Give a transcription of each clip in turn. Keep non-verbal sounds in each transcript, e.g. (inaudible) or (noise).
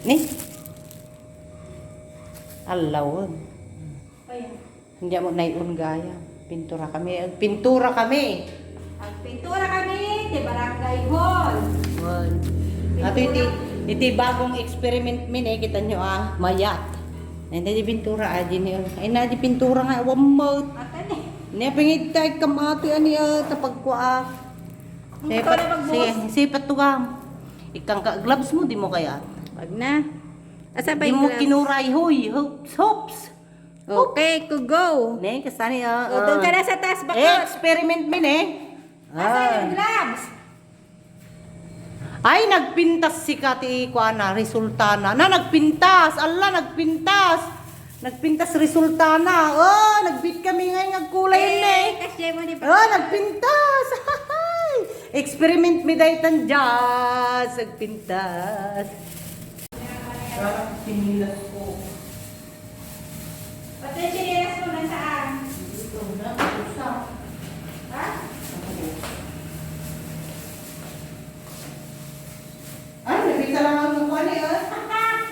Ni? Alawag. Ayan. Hindi mo naiun gaya. Pintura kami. Pintura kami. Ang pintura kami, di Barangay Hall. Ato iti, iti bagong experiment min eh, kita nyo ah, mayat. Hindi di pintura ah, di niyo. Ay na di pintura nga, wamot. At ano eh. Ni pangit tayo kamati ani ah, tapag ko ah. Sipat, sipat to kam. Ikang ka, gloves mo, di mo kaya. Wag na. Asa ba Di yung mo kinuray, huy, hoops, hoops. Okay, to go. Ne, kasani ah. O, doon ka na sa taas, Eh, bakot. experiment min eh. Asa yung gloves? Ay, nagpintas si Kati Kuana, resultana. Na, nagpintas! Allah, nagpintas! Nagpintas, resultana. Oh, nagbit kami ngayon, nagkulay yun eh. Kasi mo di ba? Oh, nagpintas! (laughs) Experiment mi daytan jazz, nagpintas. Parang pinilas ko. Pati yung sinilas mo na saan? Dito na, usap. Ha? Ay, nabita lang ang kuha niya. Sa taas.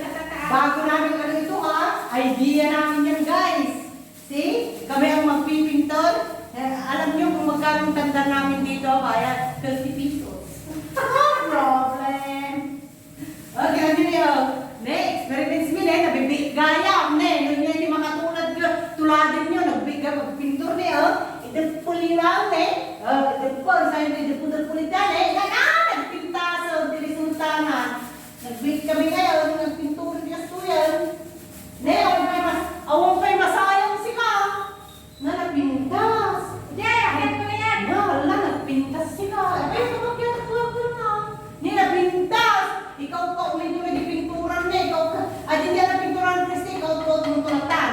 (laughs) Bago namin ano ito ha, idea namin yan guys. See, kami ang magpipintor. Eh, alam niyo kung magkano tanda namin dito, kaya 30 pesos. No problem. Okay, ano niyo? Ne, experiments mi ne, nabibig gaya. Ne, nung niya hindi makatulad niyo, tuladin niyo, nagbiga, magpintor niyo. Ito puli lang ne. Oh, ito po, sa hindi ito po pulitan eh. Yan ah, nagpintaso, dilisultanan. Nagbig kami ngayon, nagpintura niya po yan. Ne, awang pa'y mas, awang pa'y masayang si ka. Na nagpintas. Hindi, akit mo na yan. Ya, wala, nagpintas si ka. Ay, kumakyan ko ako na. Ni nagpintas. Ikaw pa, uli niyo may pinturan na. Ikaw ka, ay, hindi na pinturan, Christy. Ikaw po, tumuntunatan.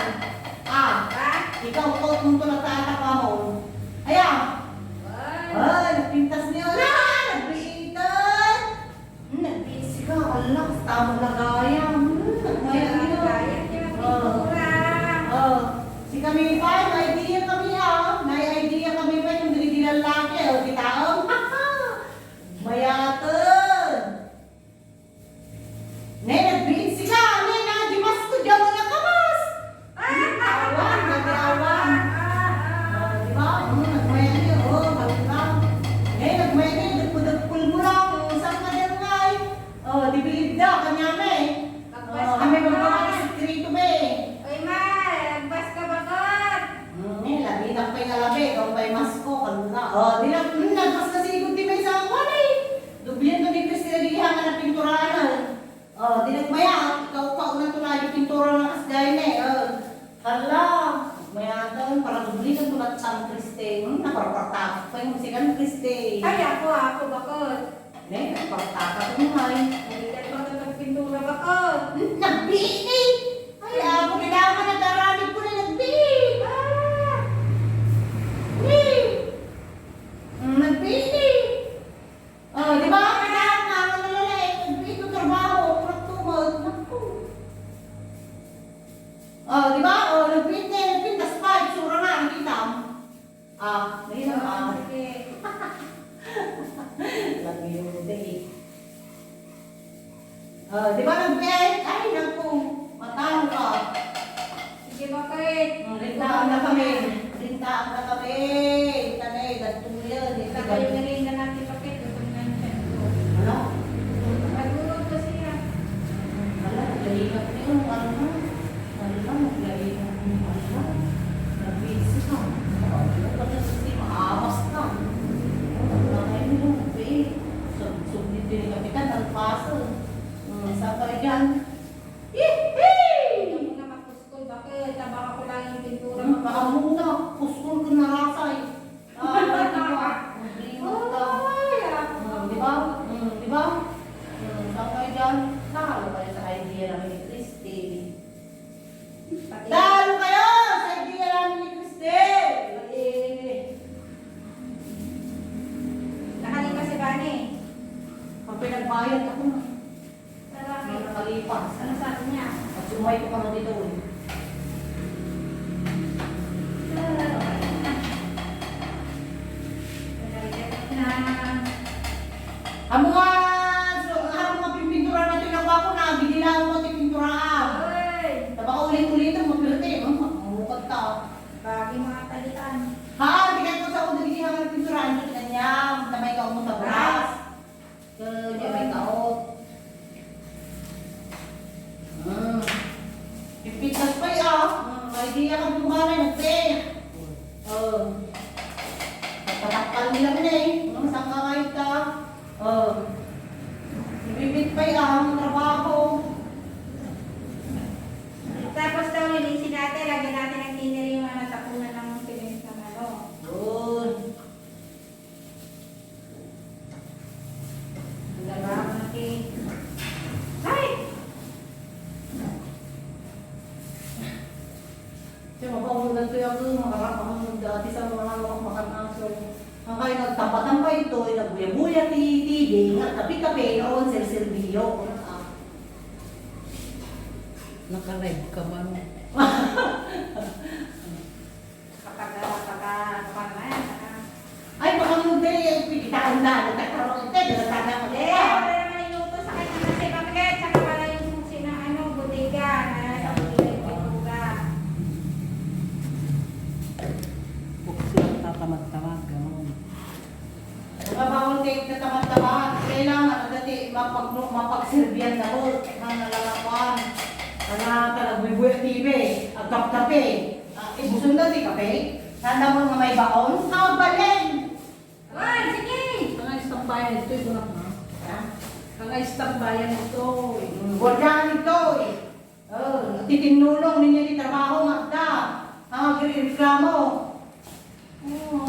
Ah, Ha? Ka pa mo. Ayan. Ay. Ay, nagpintas niya. Ah, nagbiitan. Hmm, Nagbisi ka. Allah, tama na gaya. Hmm, nagmaya niyo. Gaya niya, pintura. Oh, si kami pa, may idea kami ah. May idea kami pa yung dili lalaki. O, kita oh. (laughs) Mayatan. Na pa'y nalabi. Ikaw pa'y masko. Kanuna. Oh, di na, hmm, nagpas na sigod di may sa awan eh. Dublihan to ni Christina Dihangan na pinturanan. Oh, di nagmaya. Ikaw pa unang yung pintura ng kasday na eh. Oh, hala. Maya daw, para dublihan to na San Criste. Hmm, naparapatap pa yung sigan Criste. Ay, ako, ako ba God? Ne, naparapatap ko nga eh. Nalitan ba ito ng pintura ba God? Nagbihi! Ay, ako kailangan na daranig ko na nagbihi! Ah! Bihi! Mm, Nagbihi! Oh, di ba? Kailangan nga ako nalala eh. Nagbihi ko trabaho. Kurang tumod. Naku. Oh, di ba? Oh, nagbihi na. Nagpintas pa. Itsura na. Nakita mo. Ah, nakita mo. Ah, Sige. lagi yung day. Oh, di ba nagbihi? Ay, naku. Matalo ka. Sige, bakit? Rintaan na kami. Rintaan na kami. Tanay, dagtuyan. Ito kayo nalinda natin bakit? Gutom na siya. Ano? Nagulog ko siya. Wala, naglalingap na yun. Ano na? Ano na, naglalingap na yun. Ano na? Nag-busy ka. Ano ka na sa si maawas ka. Ano na kayo yun? Babe, sub-submit din yung kapitan ng paso. Hmm, Saan ka rin yan? Yee-hee! Hindi mo na mapuskol. Bakit? Tabaka ko lang yung pintura. Ano, baka muna, puskol ko na rasay. Ah, di ba? Magliwag ka. Ay, Hmm, di ba? Hmm, di ba? Hmm, dyan? Talo kayo sa idea namin ni Christy. Pati. Talo kayo sa idea namin ni Christy! Eh, Nakalipas si Bani. pag pinagbayad ako na, may nakalipas. Ano sabi niya? At sumay ko pa dito. eh. Na. Ang mga, ikaw mo sa bras. So, di may kaot. Hmm. Ah. Ipitas pa yun, ah. May di ka bumanan, ate. Eh. Oh. Patakal nila man eh. Masang kakait ka. Ah. Oh. Ibibit pa yun, ah. ganito yung nakakahangod dati sa mga makakanasong. Ang kayo nagtampatampay ito, nagbuya-buya, titi, nga, kapi-kapi, noon, sel-selbiyo. Nakalive ka man. Wala talaga may buya tibe, agkap-kape. Uh, ibusun dati kape. Tanda mo nga may baon? Kabalen! Ah, sige! Mga isang bayan ito, ito lang ha. Ha? Mga isang bayan ito. Eh. Hmm, Huwag na nito eh. Oh, titinulong ninyo ni trabaho, Magda. Ang agri-reklamo. Oh. Hmm.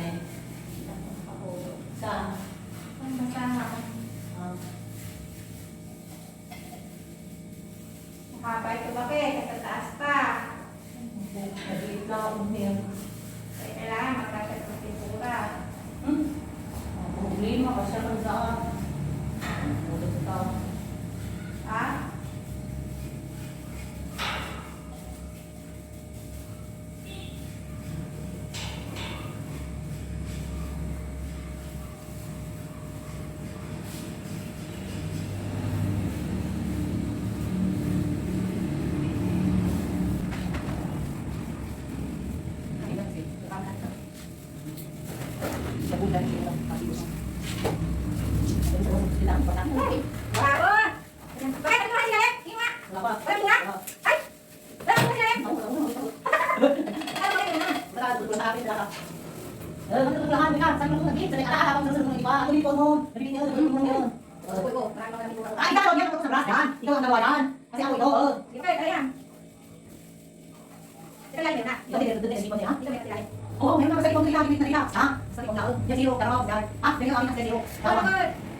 Then, ako, saan? Ang basahan ako. Nakapay ko ba kayo? Oo, ngayon na sa ibang kailangan na nila. Ha? Sa ibang tao. Yan zero, pero ako. Ah, ganyan kami ng zero. Tama.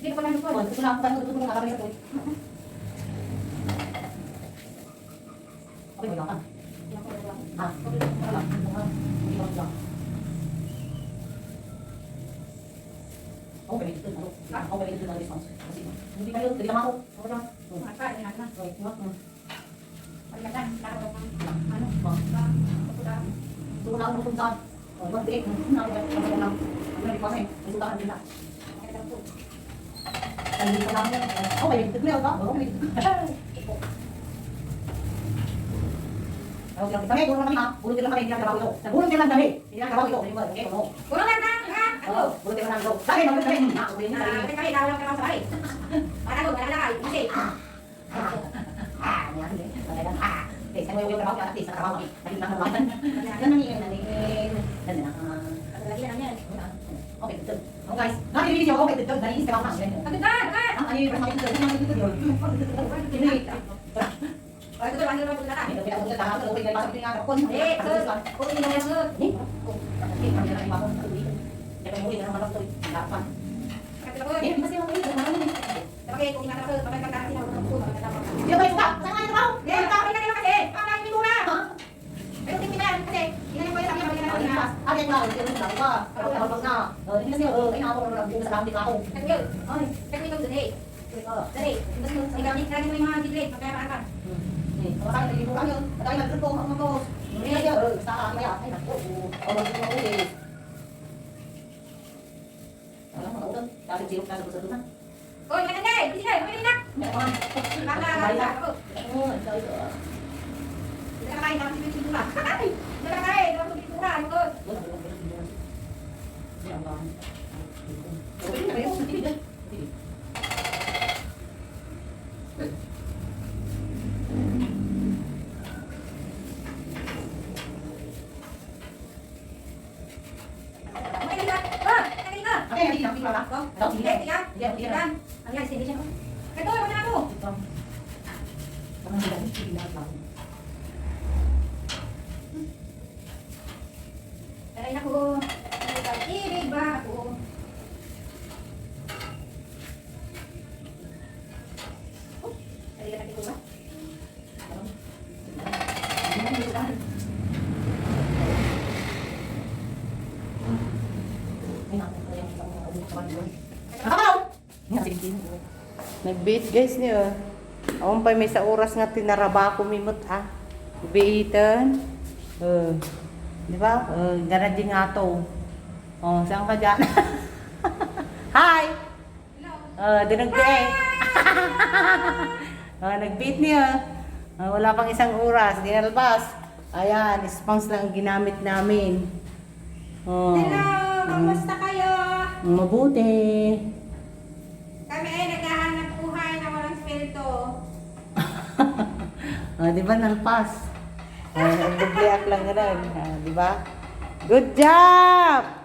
Hindi ko pa nandito po. Ito na ako. Ito na ako. Ito Okay, wala ka. Ah, wala ka. Overrated na ako. Ah, overrated na response. Kasi, hindi kayo, hindi naman ako. Oo lang. Oo, pa, hindi natin na. Okay, wala. Pagkatan, taro ka. Ano? Ba? Ba? Pagkutaan. Tulang, tulang. Oh, wag din. Ang nalilipasay. Ang tulaan nila. Saan. Oh, ibang tiik. Ano na ako, ano na lang. Ano na, di pa sa May sultahan din na. Kaya lang po. Nandito na ako. Oh, may ligtad ba? Oo, may ligtad. Oh, kita kami, gulong kami ha. Gulong din lang kami, hindi lang trabaho ito. Gulong din lang kami. Hindi lang trabaho ito. Okay, oo. Puro lang na, ha? Ano? Oo, gulong din lang kami ito. Bakit, bakit kami? Ha, gulong din lang Ah, kami. kami dalawa lang sa bahay. Para ko, malalakay. Kasi, Ah, yan, yan. Talagang, ah. Okay, saan mo yung trabaho? At least, sa trabaho kami. Nalilin ang trabaho. Yan, nalilin, nalilin. Nalilin ang, ah, lagi na lang yan. Okay, good. Oh, guys. Nakita video ko, okay, good. Nalilin sa trabaho. Yan, yan. Agad na, agad! Ang ano yung rasa makikita? Yung makikita yun. Hindi. Ay, ito lang, ito lang, ito lang. Ito, pinag-usap na ako. Okay, pasok din nga ako. Eh, sir, puro din lang yan, sir. Eh, oh, okay, kami na lang yung mga dito. Kaya may huli na naman ako ito. Dapat. Kasi ako, Eh, kasi ako dito. Marami. Kapag kung ingatan ako, kapag kagkakasin ako ng puso, kapag kagkakasin ako. Di ba yung suka? Saan nga yung trabaho? Eh, kapag na kayo kasi, kapag hindi muna. Pero tingin na yan, kasi, tingnan ko yung sabi, kapag ginagawa na. Agad na, hindi rin lang ba? Kapag kapag na. Hindi kasi, eh, ay ako lang dito sa kampi ako. Kasi yun, Ay, kasi ikaw dun, eh. Dali, gusto mo, ikaw, lagi mo yung mga diglit, magkaya ka. eh, makakain na libo kami yun. Matay na dito, mga boss. Hindi na siya, eh, sa akin kaya. Ay, naku, oh, mag-ito na uli. Alam mo, naulan. Dahil sirop na sa gusto doon na. Uy, maganda eh, hindi na, pwede na. Meron. Baka, baka, ako. Oo, ito, ito. ah. Hindi ka kakain, dapat yung pintura. Hindi ka kakain, dapat yung pintura, ano ko? Wala, wala, wala, wala. Hindi, ang bahan. Okay na kayo, hindi na. Hindi. Magaling ka. Ah, magaling ka. Okay, hindi na, hindi na. Oh, Ito, hindi na. Sige, tiga. Hindi, hindi na. Tiga. Ang yan, sige siya. Ito, wala na ako. Ito. Parang hindi na, na, na. Aray na ko. Nagpag-ibig ba ako? Aray ka ko ba? Nag-beat guys niyo. Awon pa may sa oras nga tinaraba ko mimot ha. Biitan. Uh, di ba? Uh, ganun din nga to. Oh, saan ka dyan? (laughs) Hi! Hello. Uh, dinag eh. uh, (laughs) nag-beat niya. Uh, wala pang isang oras. Di nalabas. Ayan, sponge lang ang ginamit namin. Oh. Hello, kamusta kayo? Mabuti. Kami ay naghahanap buhay na walang spirito. Ah, di ba nalpas? Ah, nagbibliak lang ganun. Ah, di ba? Good job!